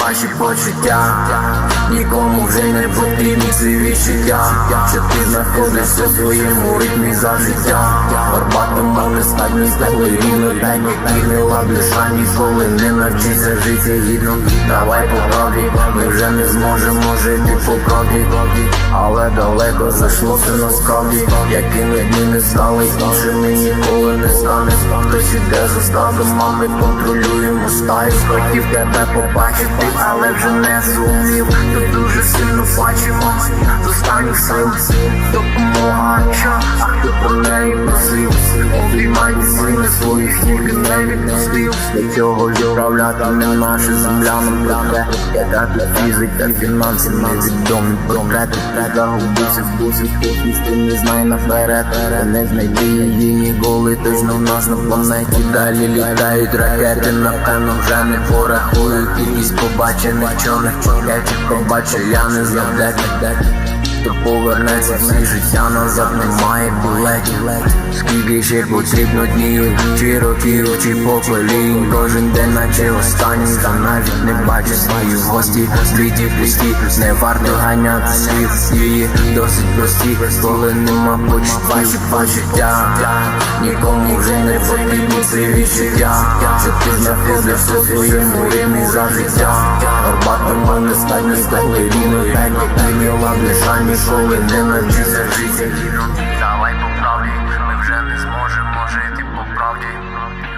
ваші почуття. Нікому вже не потрібні ці відчуття. Що ти знаходишся в своєму ритмі за життя. Горбатому не стать, не стали рівно, дай не підняла душа ніколи не навчиться жити гідно. Давай по правді, ми вже не зможемо жити по правді. Але далеко зайшло все насправді. Якими дні не стали, іншими ніколи не стане. Хтось іде за стадом, а ми контролюємо стаю. Хотів тебе побачити, але вже не зумів. Ти дуже сильно бачимо з останніх сил. Сили своїх тільки не відпустив. Для цього управляти не наша земля нам проте. Яка тут фізика, фінанси, невідомі портрети. Та загубився в курсі, ти не знай наперед. Та не знайти її ніколи, точно в нас на планеті. Далі літають ракети, напевно вже не порахую. Кількість побачених чорних пакетів Пробачу, я не знав то повернеться все життя назад, немає білетів Скільки ще потрібно днів, чи років, чи поколінь. Кожен день наче останній, та навіть не бачу свої гості. Світі пусті, не варто ганяти світ дії Досить прості, коли нема почуття. Нікому вже не потрібні ці відчуття Що ти знаходишся в своєму рівні за життя. Горбатому не стать, не стали рівно Дай не підняла душа ніколи не навчиться жити Давай по правді, ми вже не зможемо жити по правді.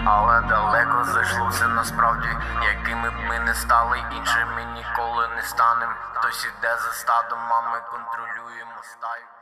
Але далеко зайшло все насправді, якими б ми не стали, іншими ніколи не станем. Хтось іде за стадом, а ми контролюємо стаю.